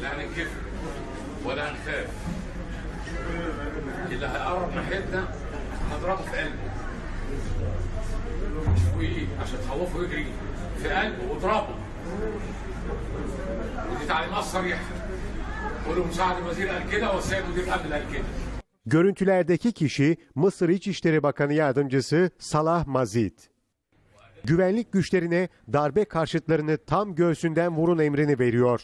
لا هننكفر ولا هنخاف اللي هيقرب ناحيتنا هنضربه في قلبه وايه عشان تخوفه يجري في قلبه واضربه ودي تعليمات صريحه قولوا مساعد الوزير قال كده والسيد مدير الامن قال كده Görüntülerdeki kişi Mısır İçişleri Bakanı Yardımcısı Salah Mazid. Güvenlik güçlerine darbe karşıtlarını tam göğsünden vurun emrini veriyor.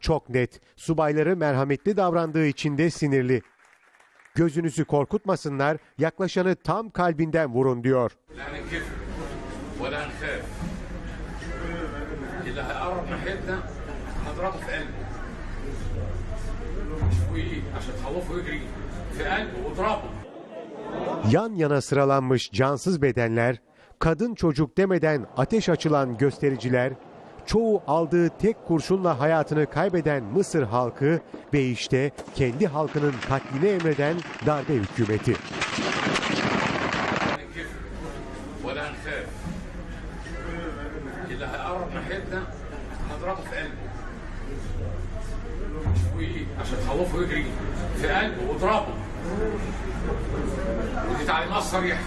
Çok net. Subayları merhametli davrandığı için de sinirli. Gözünüzü korkutmasınlar, yaklaşanı tam kalbinden vurun diyor. Yan yana sıralanmış cansız bedenler kadın çocuk demeden ateş açılan göstericiler, çoğu aldığı tek kurşunla hayatını kaybeden Mısır halkı ve işte kendi halkının katlini emreden darbe hükümeti. هننكفر ولا هنخاف اللي هيقرب ناحيتنا هنضربه في قلبه وايه عشان تخوفه يجري في قلبه واضربه ودي تعليمات صريحه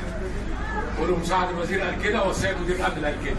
قولوا مساعد الوزير قال كده والسيد مدير الأمن قال كده